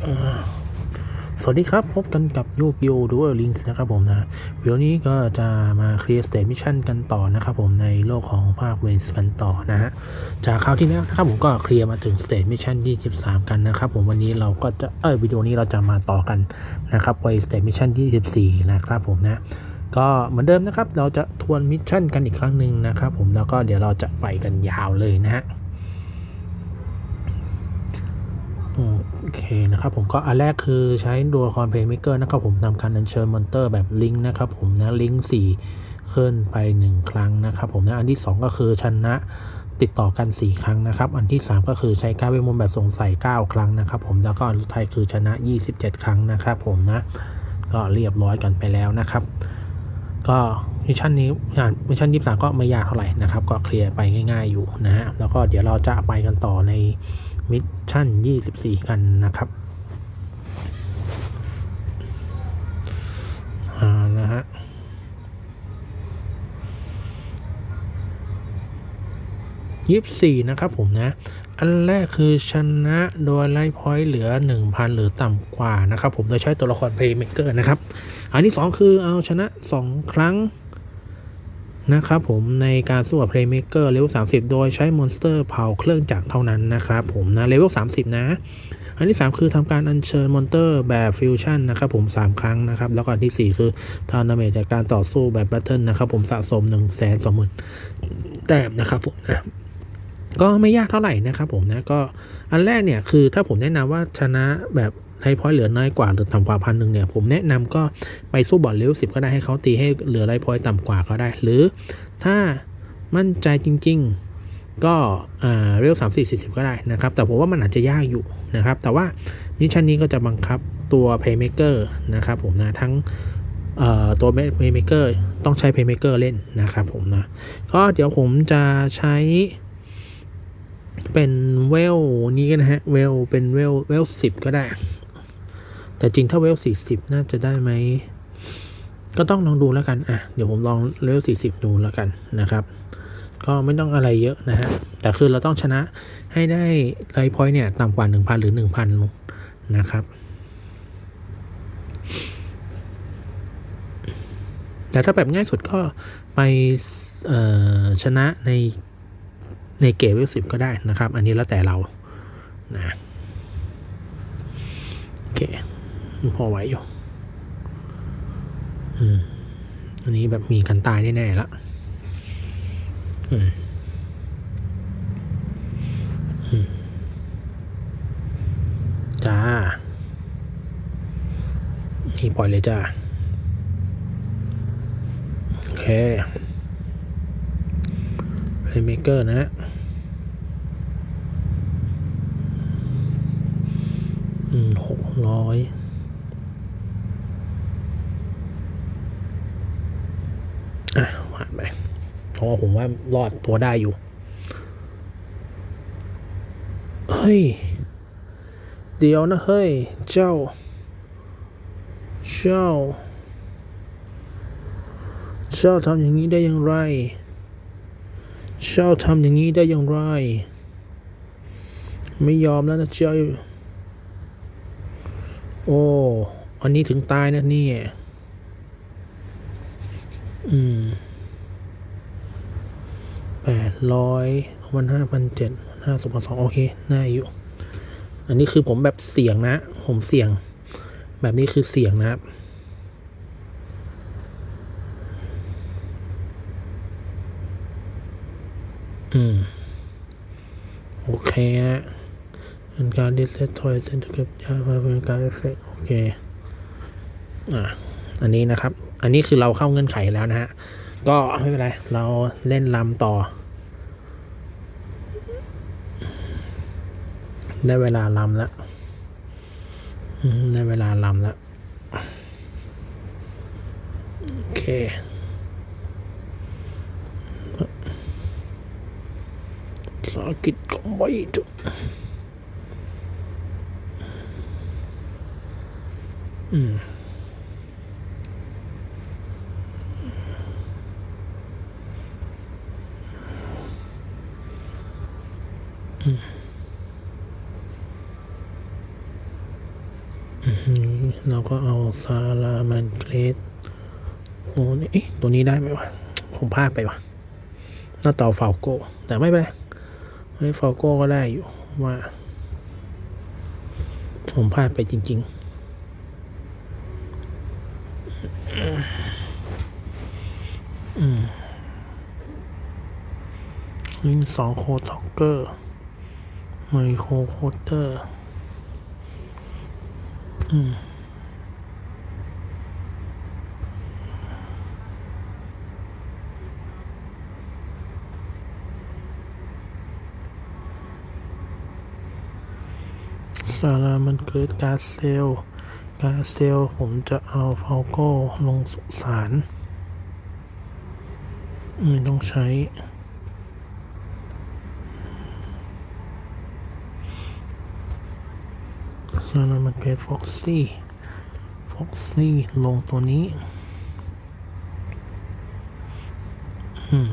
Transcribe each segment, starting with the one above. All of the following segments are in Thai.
สวัสดีครับ พบกันกับโยกโยดูเออร์ลิงส์นะครับผมนะวิดีโอนี้ก็จะมาเคลียร์สเต t มิชชั่นกันต่อนะครับผมในโลกของภาคเวนส์กันต่อนะฮะจากคราวที่แล้วนะครับผมก็เคลียร์มาถึงสเต t มิชชั่นที่ 13 กันนะครับผมวันนี้เราก็จะเออวิดีโอนี้เราจะมาต่อกันนะครับไปสเต t มิชชั่นที่ 14 นะครับผมนะก็เหมือนเดิมนะครับเราจะทวนมิชชั่นกันอีกครั้งหนึ่งนะครับผมแล้วก็เดี๋ยวเราจะไปกันยาวเลยนะฮะ โอ เคนะครับผมก็อันแรกคือใช้ตัวละครเพลย์เม k เกอร์นะครับผมทำการอัญเชิญมอนเตอร์แบบลิงก์นะครับผมนะลิงก์สี่ขึ้นไป 1 ครั้งนะครับผมนะอันที่ 2 ก็คือชนะติดต่อกัน 4 ครั้งนะครับ อันที่ 3 ก็คือใช้การเวทมนต์แบบสงสัย 9 ครั้งนะครับผมแล้วก็อันสุดท้ายคือชนะ 27 ครั้งนะครับผมนะก็เรียบร้อยกันไปแล้วนะครับ ก็มิชชั่นนี้งานมิชชั่นยี่สามก็ไม่ยากเท่าไหร่นะครับ ก็เคลียร์ไปง่าย ๆอยู่นะฮะแล้วก็เดี๋ยวเราจะไปกันต่อใน มิชชั่นยี่สิบสี่กันนะครับอ่านะฮะยี่สี่นะครับผมนะ อันแรกคือชนะโดยไล่พอยต์เหลือ 1,000 หรือต่ำกว่านะครับผมโดยใช้ตัวละครเพย์เม k เกอร์นะครับ อันที่ 2 คือเอาชนะ 2 ครั้ง นะครับผมในการสู้กับ Playmaker เลเวล30 โดยใช้มอนสเตอร์เผาเครื่องจักรเท่านั้นนะครับผมนะเลเวล30 นะ อันที่ 3 คือทำการอัญเชิญมอนเตอร์แบบฟิวชั่นนะครับผม 3 ครั้งนะครับ แล้วก็อันที่ 4 คือทานาเมจจากการต่อสู้แบบแบทเทิลนะครับผมสะสม 1 2 0 0 0 0แต้มนะครับผมนะก็ไม่ยากเท่าไหร่นะครับผมนะก็อันแรกเนี่ยคือถ้าผมแนะนำว่าชนะแบบ ไฮพอยเหลือน้อยกว่าหรือต่ำกว่าพันหนึ่งเนี่ยผมแนะนำก็ไปสู้บอลเลเวสิบก็ได้ให้เขาตีให้เหลือไฮพอยต์ต่ำกว่าก็ได้ หรือถ้ามั่นใจจริง ๆ ก็อ่าเรลสามสี่สี่สิบก็ได้นะครับ แต่ผมว่ามันอาจจะยากอยู่นะครับ แต่ว่ามิชชั่นนี้ก็จะบังคับตัว Playmaker นะครับผมนะทั้งเอ่อตัว Playmaker ต้องใช้ Playmaker เล่นนะครับผมนะ ก็เดี๋ยวผมจะใช้ เป็นเวลนี้กันนะฮะ เวลเป็นเวลเวลสิบก็ได้ แต่จริงถ้าเวลสี่สิบน่าจะได้ไหม ก็ต้องลองดูแล้วกัน อะ เดี๋ยวผมลองเลเวลสี่สิบดูแล้วกันนะครับ ก็ไม่ต้องอะไรเยอะนะฮะ แต่คือเราต้องชนะให้ได้ไลท์พอยต์เนี่ยต่ำกว่าหนึ่งพันหรือหนึ่งพันนะครับ แต่ถ้าแบบง่ายสุดก็ไปชนะในในเกมเวลสิบก็ได้นะครับ อันนี้แล้วแต่เรานะโอเค พอไหวอยู่ อืม อันนี้แบบมีกันตายแน่ๆแล้วอืมอืมจ้านี่ปล่อยเลยจ้า โอเค Playmaker นะฮะอืมหกร้อย อะผ่านไปเพราะว่าผมว่ารอดตัวได้อยู่ เฮ้ย เดี๋ยวนะเฮ้ย เจ้า เจ้า เจ้าทำอย่างนี้ได้อย่างไร เจ้าทำอย่างนี้ได้อย่างไร ไม่ยอมแล้วนะเจ้า โอ้ อันนี้ถึงตายนะเนี่ย อืมแปดร้อยวันห้าพันเจ็ดห้าสิบสองโอเคน่าอยู่ อันนี้คือผมแบบเสี่ยงนะ ผมเสี่ยง แบบนี้คือเสี่ยงนะครับอืม โอเคฮะเป็นการดิสเซตทอยเซนต์เก็บยาเป็นการเอฟเฟกโอเค อะ อันนี้นะครับ อันนี้คือเราเข้าเงื่อนไขแล้วนะฮะ ก็ไม่เป็นไร เราเล่นลำต่อ ได้เวลาลำแล้วได้เวลาลำแล้ว โอเค sakit kembali itu hmm hmm อือหือ เราก็เอาซาลามันเกรดตัวนี้เอ๊ะตัวนี้ได้ไหมวะ ผมพลาดไปวะ หน้าต่อฟาโก้แต่ไม่เป็นไรไม่ฟาโก้ก็ได้อยู่ว่า ผมพลาดไปจริงๆอืมลิงสองโคท็อกเกอร์ ไมโครโคเตอร์ อืมสารามันเกิดการเซลการเซลผมจะเอาฟาโก้ลงสุสานไม่ต้องใช้ นั่นมันเป็นฟ็อกซี่ฟ็อกซี่ลงตัวนี้ อืม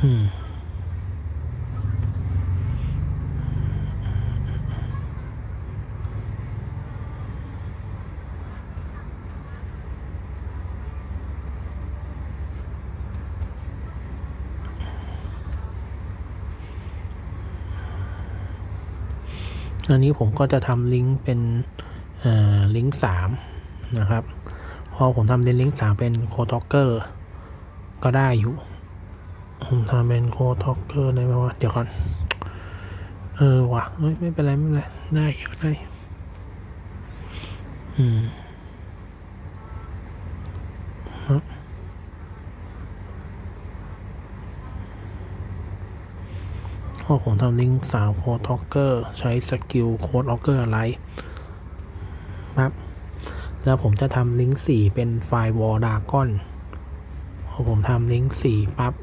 อืม อันนี้ผมก็จะทำลิงก์เป็นลิงก์สามนะครับ พอผมทำเป็นลิงก์สามเป็นโคท็อกเกอร์ก็ได้อยู่ ผมทำเป็นโคท็อกเกอร์ได้ไหมวะเดี๋ยวก่อน เออว่ะเฮ้ยไม่เป็นไร ไม่เป็นไร ได้อยู่ได้อืม พอผมทำลิงก์สามโค้ดท็อกเกอร์ใช้สกิลโค้ดล็อกเกอร์อะไรครับ แล้วผมจะทำลิงก์สี่เป็นไฟล์วอลดาก้อนพอผมทำลิงก์สี่ปั๊บ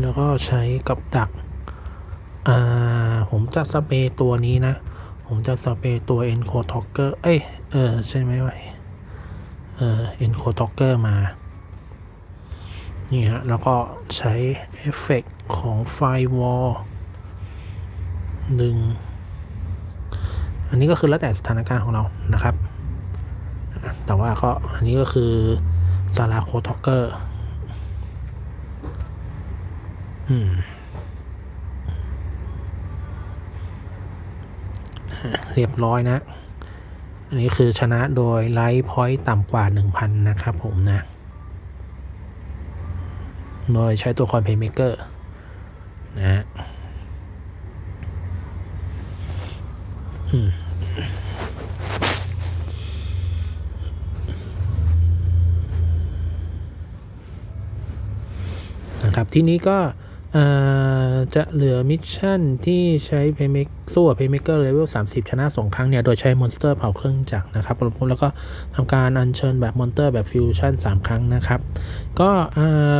แล้วก็ใช้กับดักอ่า ผมจะสเปรย์ตัวนี้นะ ผมจะสเปรย์ตัว Enco t o g g e r เอ้ย เออ ใช่ไหมวะเออ Enco t o g g e r มา นี่ฮะ แล้วก็ใช้เอฟเฟกของไฟวอลหนึ่ง อันนี้ก็คือแล้วแต่สถานการณ์ของเรานะครับ แต่ว่าก็อันนี้ก็คือซาราโคทอกเกอร์ อืม เรียบร้อยนะ อันนี้คือชนะโดยไลท์พอยต์ต่ำกว่า 1,000 นะครับผมนะ โดยใช้ตัวคอนเพย์เมเกอร์นะอืมนะครับที่นี้ก็ จะเหลือมิชชั่นที่ใช้ Paymaker สู้กับ Paymaker Level 30 ชนะ 2 ครั้งเนี่ย โดยใช้มอนสเตอร์เผาเครื่องจักรนะครับแล้วก็ทำการอัญเชิญแบบมอนสเตอร์แบบฟิวชั่น 3 ครั้งนะครับ ก็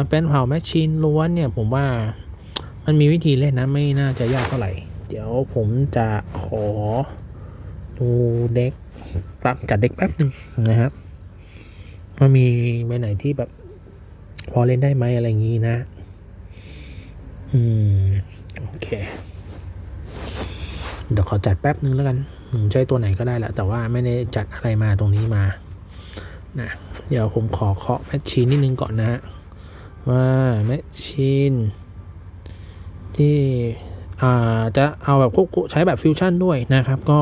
เป็นเผาแมชชีนล้วนเนี่ย ผมว่ามันมีวิธีเล่นนะ ไม่น่าจะยากเท่าไหร่ เดี๋ยวผมจะขอดูเด็กปรับจัดเด็กแป๊บหนึ่งนะครับว่ามีใบไหนที่แบบพอเล่นได้ไหมอะไรอย่างนี้นะ อืม โอเค เดี๋ยวขอจัดแป๊บนึงแล้วกันใช้ตัวไหนก็ได้แหละ แต่ว่าไม่ได้จัดอะไรมาตรงนี้มานะเดี๋ยวผมขอเคาะแมชชีนนิดนึงก่อนนะฮะ ว่าแมชชีนที่อ่าจะเอาแบบควบใช้แบบฟิวชั่นด้วยนะครับ ก็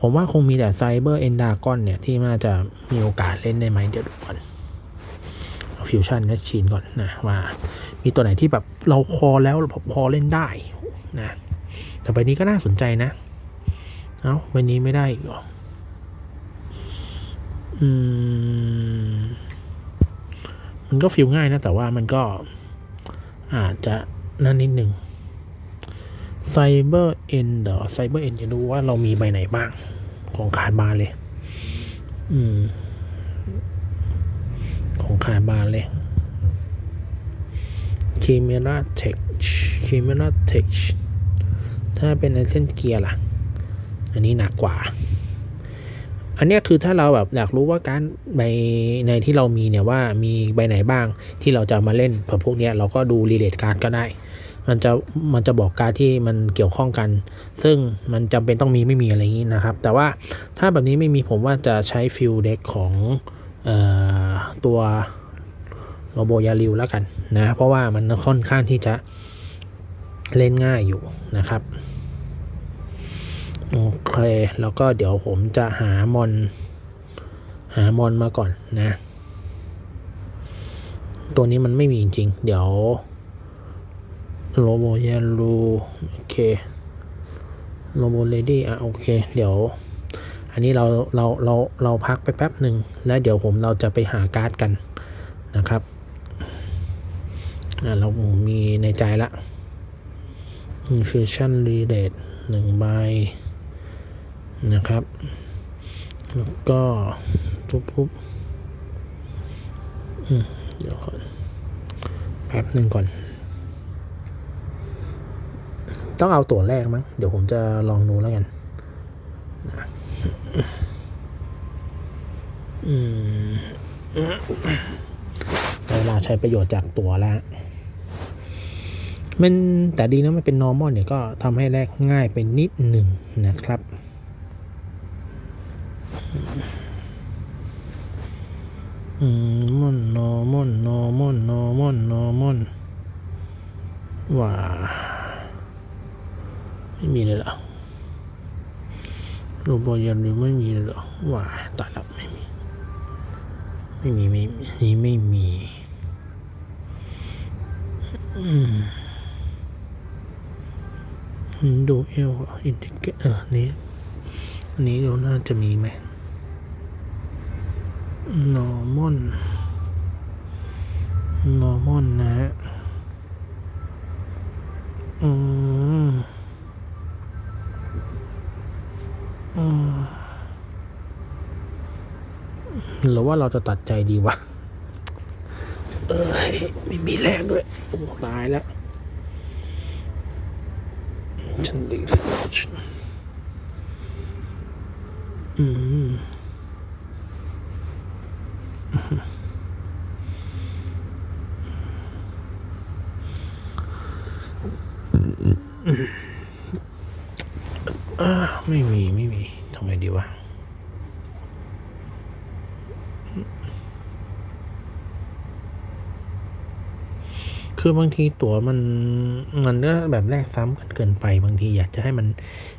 ผมว่าคงมีแต่ไซเบอร์เอนดากอนเนี่ย ที่น่าจะมีโอกาสเล่นได้ไหมเดี๋ยวดูก่อนฟิวชั่นแมชชีนก่อนนะว่า มีตัวไหนที่แบบเราพอแล้วพอเล่นได้นะแต่ใบนี้ก็น่าสนใจนะ เอาใบนี้ไม่ได้อีกหรออืมมันก็ฟิลง่ายนะ แต่ว่ามันก็อาจจะนั่นนิดหนึ่งไซเบอร์เอ็นเดี๋ยวไซเบอร์เอ็นจะดูว่าเรามีใบไหนบ้าง ของขาดบานเลย อืม ของขาดบานเลย c a m e r a Tech c a m e r a Tech ถ้าเป็นเส้นเกียร์ล่ะ อันนี้หนักกว่า อันนี้คือถ้าเราแบบอยากรู้ว่าการใบในที่เรามีเนี่ยว่ามีใบไหนบ้างที่เราจะมาเล่นพวกเนี้ยเราก็ดูรีเลทการ์ดก็ได้ มันจะมันจะบอกการดที่มันเกี่ยวข้องกัน ซึ่งมันจำเป็นต้องมีไม่มีอะไรอย่างนี้นะครับ แต่ว่าถ้าแบบนี้ไม่มีผมว่าจะใช้ฟิลเด็กของออตัว โรโบยาริวแล้วกันนะ เพราะว่ามันค่อนข้างที่จะเล่นง่ายอยู่นะครับ โอเค แล้วก็เดี๋ยวผมจะหามอน หามอนมาก่อนนะ ตัวนี้มันไม่มีจริง เดี๋ยวโลโบยาลูโอเคโลโบเลดี้อะโอเค เดี๋ยว อันนี้เราเราเราเราพักไปแป๊บหนึ่งแล้วเดี๋ยวผมเราจะไปหาการ์ดกันนะครับ เรามีในใจละ Infusion r e l a t หนึ่งใบนะครับ แล้วก็ทุบทุบอืมเดี๋ยวก่อนแป๊บหนึ่งก่อน ต้องเอาตัวแรกมั้ง เดี๋ยวผมจะลองดูแล้วกันนะอืมเวลาใช้ประโยชน์จากตัวแล้ว มันแต่ดีนะมันเป็น normal เนี่ยก็ทำให้แลกง่ายเป็นนิดหนึ่งนะครับ อืมมอนนอมอนนอมอนนอมอนนอมอนว่าไม่มีเลยเหรอโรบอยันหรือไม่มีเลยเหรอว่าตายแล้วไม่มี ไม่มี ไม่มีไม่มี อืม ดูเอลอินทิเกเออนี้ อันนี้ดูน่าจะมีไหมนอร์มอนนอร์มอนนะฮะอืมอืมหรือว่าเราจะตัดใจดีวะ เอ้ยไม่มีแรงด้วย โอ้ ตายแล้ว ฉันดีสุดอืม อ่าไม่มีไม่มีทำไงดีวะ คือบางทีตั๋วมันมันก็แบบแลกซ้ำกันเกินไป บางทีอยากจะให้มัน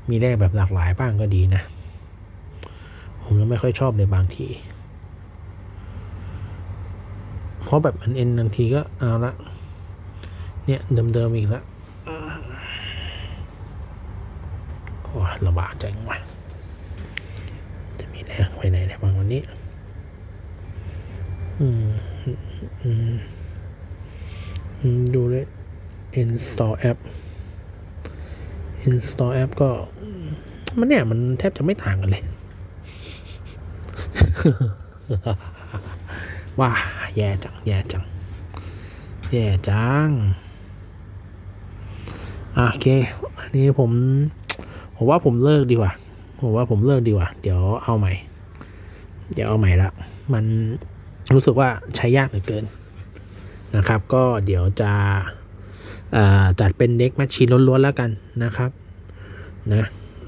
มีแลกแบบหลากหลายบ้างก็ดีนะ ผมยังไม่ค่อยชอบเลยบางที เพราะแบบอันเอ็นบางทีก็เอาละ เนี่ยเดิมๆอีกแล้วโอ้ยลำบากจังวะจะมีแรงไปไหนได้บ้างวันนี้ อืม อืม ดูเลย install app install app ก็ มันเนี่ย มันแทบจะไม่ต่างกันเลย ว้า แย่จัง แย่จัง แย่จัง โอเค อันนี้ผม ผมว่าผมเลิกดีกว่า ผมว่าผมเลิกดีกว่า เดี๋ยวเอาใหม่ เดี๋ยวเอาใหม่ละ มันรู้สึกว่าใช้ยากเหลือเกิน นะครับ ก็เดี๋ยวจะจัดเป็นเด็กแมชชีนล้วนๆแล้วกันนะครับนะ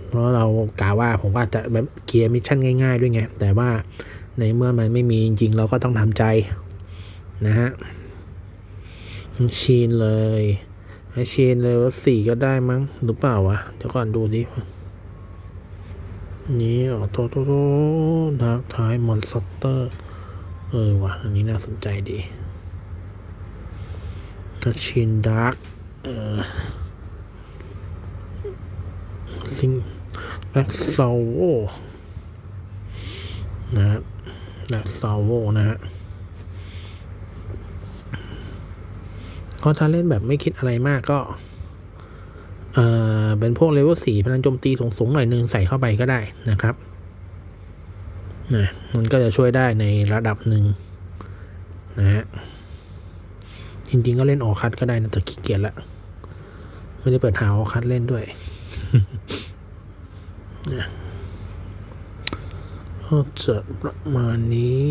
เพราะเรากะว่าผมว่าจะแบบเคลียร์มิชชั่นง่าย ๆ ด้วยไง แต่ว่าในเมื่อมันไม่มีจริง ๆ เราก็ต้องทำใจนะฮะชีนเลยให้ชีนเลยว่าสี่ก็ได้มั้งหรือเปล่าวะ เดี๋ยวก่อนดูดินี่อ๋อโตโตโตดักท้ายมอนสเตอร์ เออวะอันนี้น่าสนใจดี ชินดาร์กซิงแบ็กซาวโวนะฮะแบ็กซาวโวนะฮะก็ถ้าเล่นแบบไม่คิดอะไรมากก็ เอ่อ เป็นพวกเลเวลสี่พลังโจมตีสูงๆหน่อยนึงใส่เข้าไปก็ได้นะครับนะมันก็จะช่วยได้ในระดับหนึ่งนะฮะ จริง ๆ ก็เล่นออคัดก็ได้นะแต่ขี้เกียจละไม่ได้เปิดหาออคัดเล่นด้วยก็จะประมาณนี้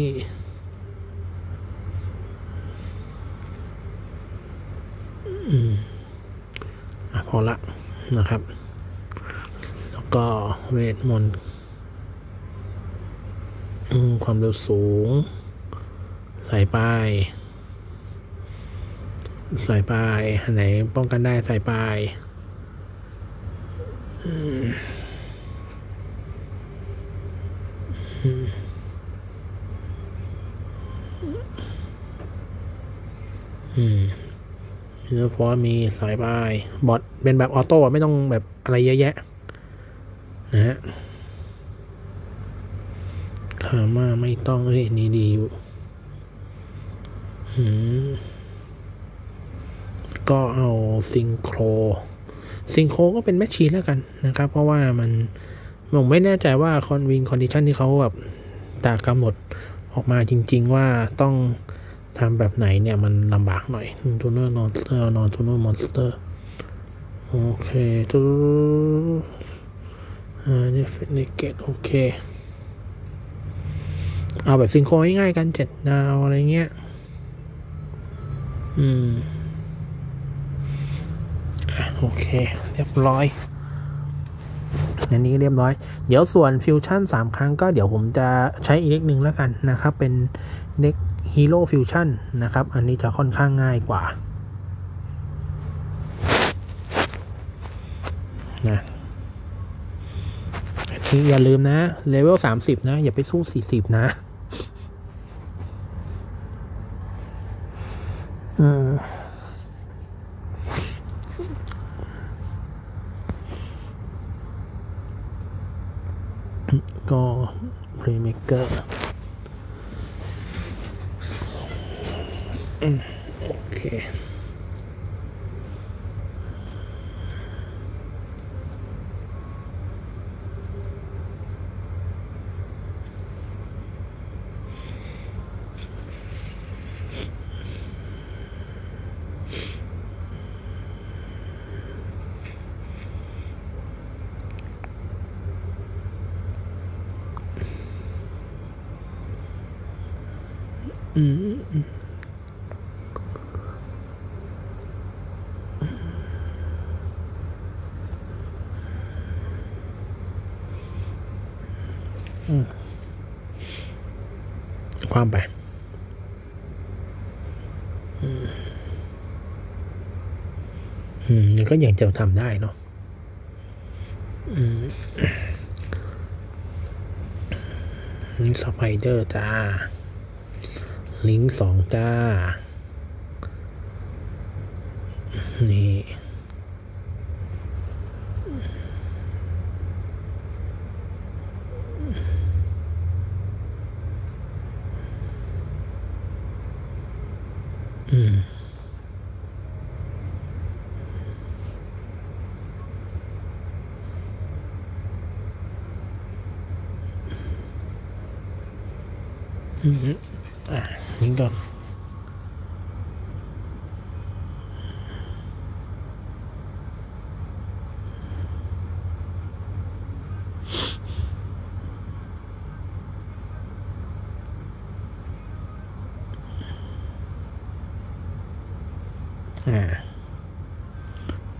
อืมอพอละนะครับ แล้วก็เวทมนต์ความเร็วสูง ใส่ป้าย ใส่ป้ายอันไหนป้องกันได้ใส่ป้ายอืมอืมอืมแล้วพอมีสายป้ายบอทเป็นแบบออโต้ไม่ต้องแบบอะไรเยอะแยะ นะฮะคามาไม่ต้องเฮ้ยนี่ดีอยู่ อืม ก็เอาซิงโครซิงโครก็เป็นแมชชีนแล้วกันนะครับ เพราะว่ามันผมไม่แน่ใจว่าคอนวินคอนดิชันที่เขาแบบแต่กำหนดออกมาจริง ๆ ว่าต้องทำแบบไหนเนี่ยมันลำบากหน่อยทูนเนอร์นอนสเตอร์นอนทูนเนอร์มอนสเตอร์โอเคตูอ่านี่ฟินิเกตโอเค เอาแบบซิงโครง่ายๆกันเจ็ดดาวอะไรเงี้ย อืม โอเค เรียบร้อยอันนี้เรียบร้อย เดี๋ยวส่วนฟิวชั่นสามครั้งก็เดี๋ยวผมจะใช้อีกเล็กหนึ่งแล้วกันนะครับ เป็นเด็กฮีโร่ฟิวชั่นนะครับ อันนี้จะค่อนข้างง่ายกว่านะที่อย่าลืมนะ เลเวลสามสิบนะ อย่าไปสู้สี่สิบนะ อืม ก็ Playmaker อื ความไปอืมก็ยังจะทำได้เนาะอืมสไปเดอร์จ้า ลิงสองจ้า นี่ อืม อืมอะนี่ก่อน อ่า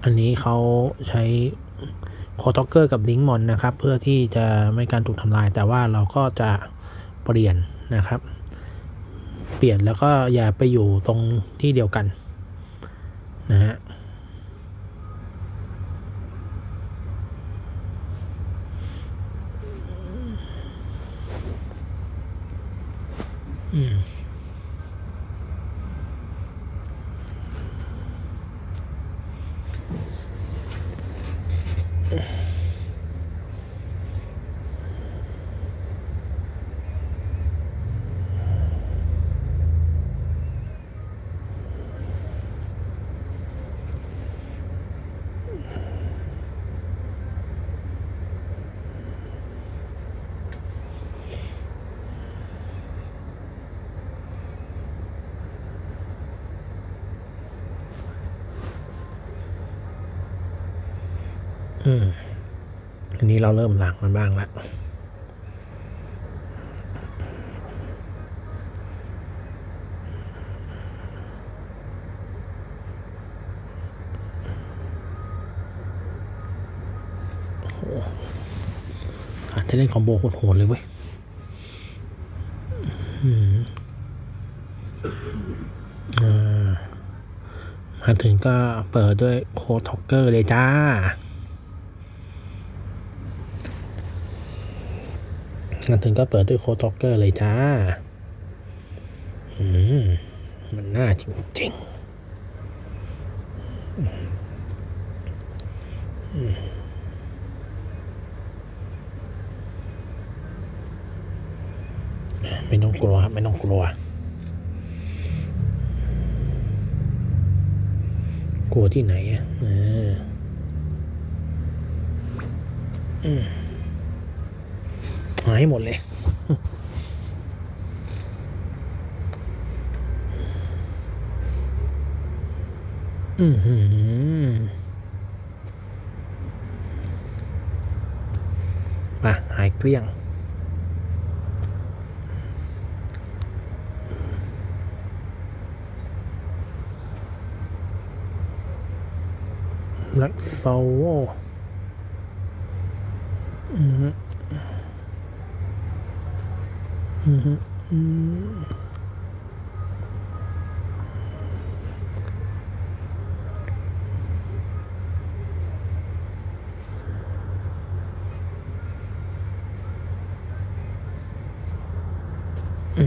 อันนี้เขาใช้โคต็อกเกอร์กับลิงก์มอนนะครับ เพื่อที่จะไม่การถูกทำลาย แต่ว่าเราก็จะเปลี่ยนนะครับ เปลี่ยนแล้วก็อย่าไปอยู่ตรงที่เดียวกัน อืมอันนี้เราเริ่มหลังมันบ้างละโอ้โหอาจจะเล่นคอมโบโหดๆเลยเว้ยมามาถึงก็เปิดด้วยโคท็อกเกอร์เลยจ้า มาถึงก็เปิดด้วยโคท็อกเกอร์เลยจ้า อืม มันน่าจริงๆอืมไม่ต้องกลัวครับไม่ต้องกลัว กลัวที่ไหนอะเอออืม หายหมดเลย อือหือมาหายเกลี้ยงลักโซโวอือฮึ อือฮึอืมอืม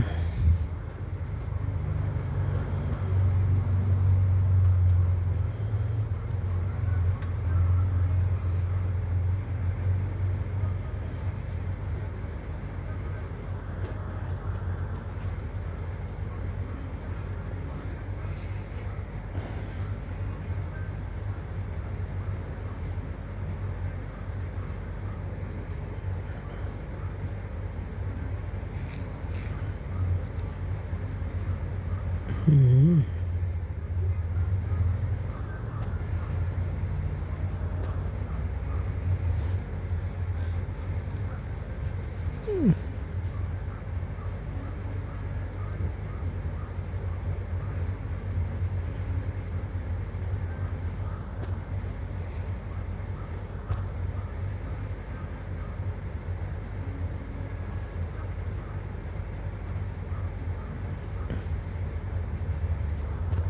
อืม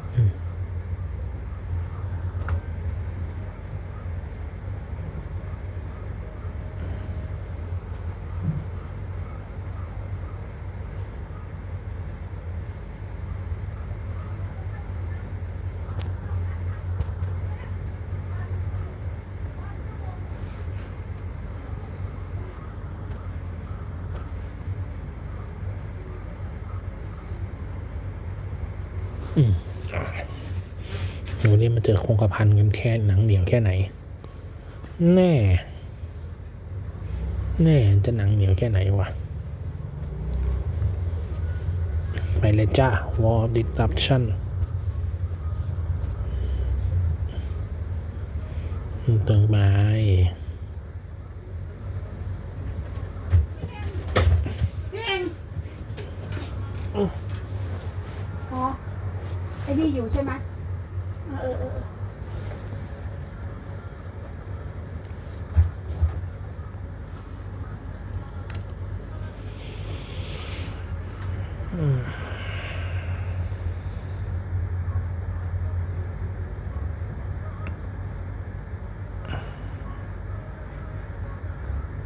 อืมอ่า วันนี้มาเจอโครงกระพันกันแค่หนังเหนียวแค่ไหน แน่ แน่จะหนังเหนียวแค่ไหนวะ ไปเลยจ้า War Disruption ตึงไปองอ๋อ ไอ้นี่อยู่ใช่ไหมเออเออเอออืม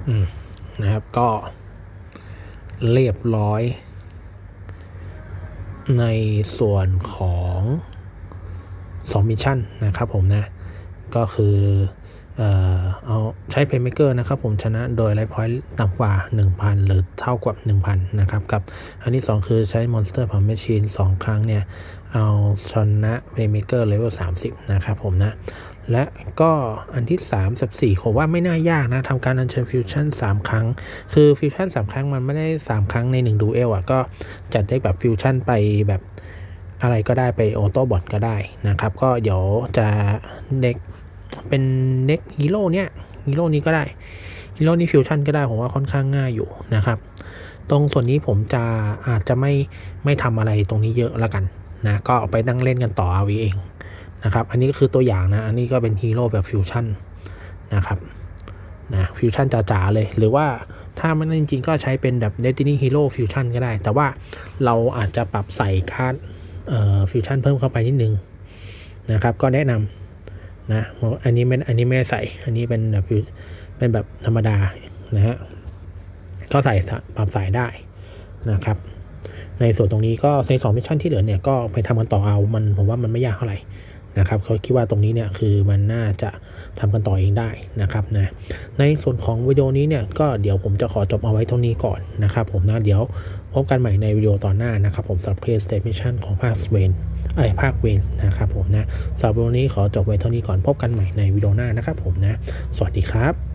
อืมนะครับก็เรียบร้อย ในส่วนของสองมิชชั่นนะครับผมนะ ก็คือเอ่อเอาใช้ Playmaker นะครับผมชนะโดยไลฟ์พอยต์ต่ำกว่า 1,000 หรือเท่ากับ 1,000 นะครับ กับอันที่ 2 คือใช้ Monster p o w e r Machine 2 ครั้งเนี่ย เอาชนะ Playmaker Level 30 นะครับผมนะ และก็อันที่3สับ4ผมว่าไม่น่ายากนะทำการอัญเชิญฟิวชั่น3 ครั้ง คือฟิวชั่น3 ครั้งมันไม่ได้ 3 ครั้งใน1ดูเอลอะก็จัดได้แบบฟิวชั่นไปแบบอะไรก็ได้ไปออโต้บอทก็ได้นะครับ ก็เดี๋ยวจะเด็กเป็นเด็กฮีโร่เนี่ยฮีโร่นี้ก็ได้ฮีโร่นี้ฟิวชั่นก็ได้ผมว่าค่อนข้างง่ายอยู่นะครับ ตรงส่วนนี้ผมจะอาจจะไม่ไม่ทำอะไรตรงนี้เยอะละกันนะก็เอาไปนั่งเล่นกันต่อเอาเอง นะครับ อันนี้ก็คือตัวอย่างนะ อันนี้ก็เป็นฮีโร่แบบฟิวชั่นนะครับนะฟิวชั่นจ๋าๆเลย หรือว่าถ้าไม่นั่นจริงๆก็ใช้เป็นแบบ Destiny Hero Fusion ก็ได้ แต่ว่าเราอาจจะปรับใส่คาดเอ่อฟิวชั่นเพิ่มเข้าไปนิดนึงนะครับ ก็แนะนำนะอันนี้ไม่อันนี้ไม่ใส่ อันนี้เป็นแบบฟิวเป็นแบบธรรมดานะฮะก็ใส่ปรับสายได้นะครับ ในส่วนตรงนี้ก็ในสองมิชชั่นที่เหลือเนี่ยก็ไปทำกันต่อเอา มันผมว่ามันไม่ยากเท่าไหร่ นะครับเขาคิดว่าตรงนี้เนี่ยคือมันน่าจะทำกันต่อเองได้นะครับนะในส่วนของวิดีโอนี้เนี่ยก็เดี๋ยวผมจะขอจบเอาไว้เท่านี้ก่อนนะครับผมนะเดี๋ยวพบกันใหม่ในวิดีโอตอนหน้านะครับผมสำหรับ Play Station ของภาคเวนไอภาคเวนนะครับผมนะสำหรับวันนี้ขอจบไว้เท่านี้ก่อนพบกันใหม่ในวิดีโอหน้านะครับผมนะ สวัสดีครับ